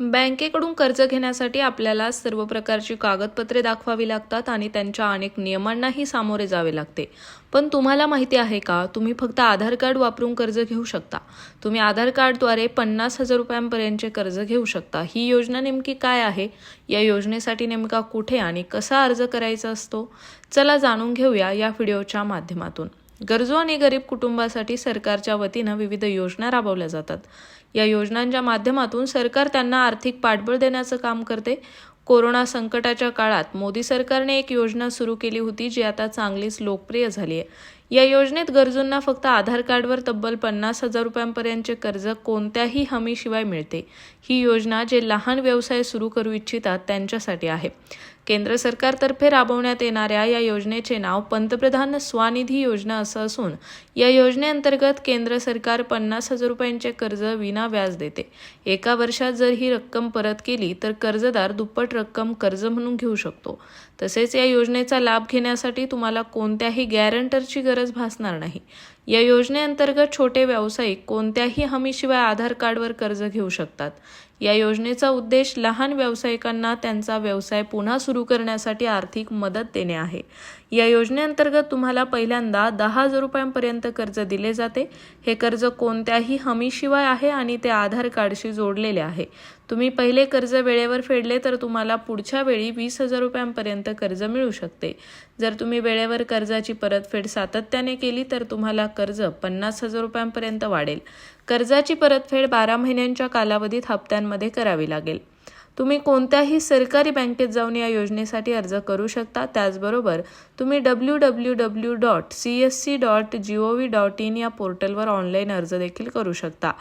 बँकेकडून कर्ज घेण्यासाठी आपल्याला सर्व प्रकारची कागदपत्रे दाखवावी लागतात आणि त्यांच्या अनेक नियमांनाही सामोरे जावे लागते. पण तुम्हाला माहिती आहे का? तुम्ही फक्त आधार कार्ड वापरून कर्ज घेऊ शकता. तुम्ही आधार कार्डद्वारे पन्नास हजार रुपयांपर्यंतचे कर्ज घेऊ शकता. ही योजना नेमकी काय आहे? या योजनेसाठी नेमका कुठे आणि कसा अर्ज करायचा असतो? चला जाणून घेऊया या व्हिडिओच्या माध्यमातून. गरजू आणि गरीब कुटुंबासाठी सरकारच्या वतीनं विविध योजना राबवल्या जातात. या योजनांच्या माध्यमातून सरकार त्यांना आर्थिक पाठबळ देण्याचं काम करते. कोरोना संकटाच्या काळात मोदी सरकारने एक योजना सुरू केली होती जी आता चांगलीच लोकप्रिय झाली आहे. या योजनेत गरजूंना फक्त आधार कार्डवर तब्बल पन्नास हजार रुपयांपर्यंतचे कर्ज कोणत्याही हमीशिवाय मिळते. ही योजना जे लहान व्यवसाय सुरू करू इच्छितात त्यांच्यासाठी आहे. केंद्र सरकारतर्फे राबवण्यात येणाऱ्या या योजनेचे नाव पंतप्रधान स्वानिधी योजना असं असून या योजनेअंतर्गत केंद्र सरकार पन्नास हजार रुपयांचे कर्ज विना व्याज देते. एका वर्षात जर ही रक्कम परत केली तर कर्जदार दुप्पट रक्कम कर्ज म्हणून घेऊ शकतो. तसेच या योजनेचा लाभ घेण्यासाठी तुम्हाला कोणत्याही गॅरंटरची गरज भासणार नाही. या योजनेअंतर्गत छोटे व्यावसायिक कोणत्याही हमीशिवाय आधार कार्डवर कर्ज घेऊ शकतात. या योजनेचा उद्देश लहान व्यावसायिकांना त्यांचा व्यवसाय पुन्हा सुरू करण्यासाठी आर्थिक मदत देणे आहे. या योजनेअंतर्गत तुम्हाला पहिल्यांदा दहा हजार रुपयांपर्यंत कर्ज दिले जाते. हे कर्ज कोणत्याही हमीशिवाय आहे आणि ते आधार कार्डशी जोडलेले आहे. तुम्ही पहिले कर्ज वेळेवर फेडले तर तुम्हाला पुढच्या वेळी वीस हजार रुपयांपर्यंत कर्ज मिळू शकते. जर तुम्ही वेळेवर कर्जाची परतफेड सातत्याने केली तर तुम्हाला कर्ज पन्नास हजार रुपयांपर्यंत वाढेल. कर्जाची परतफेड बारा महिन्यांच्या कालावधीत हप्त्यांमध्ये करावी लागेल. तुम्ही कोणत्याही सरकारी बँकेत जाऊन या योजनेसाठी अर्ज करू शकता. त्याचबरोबर तुम्ही W W W dot C S C dot G O V dot in या पोर्टलवर ऑनलाईन अर्ज देखील करू शकता.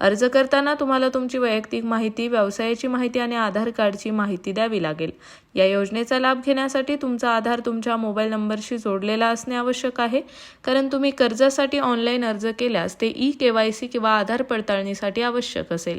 अर्ज करताना तुम्हाला तुमची वैयक्तिक माहिती व्यवसायाची माहिती आणि आधार कार्डची माहिती द्यावी लागेल. या योजनेचा लाभ घेण्यासाठी तुमचा आधार तुमच्या मोबाईल नंबरशी जोडलेला असणे आवश्यक आहे. कारण तुम्ही कर्जासाठी ऑनलाईन अर्ज केल्यास ते ई के वाय सी किंवा आधार पडताळणीसाठी आवश्यक असेल.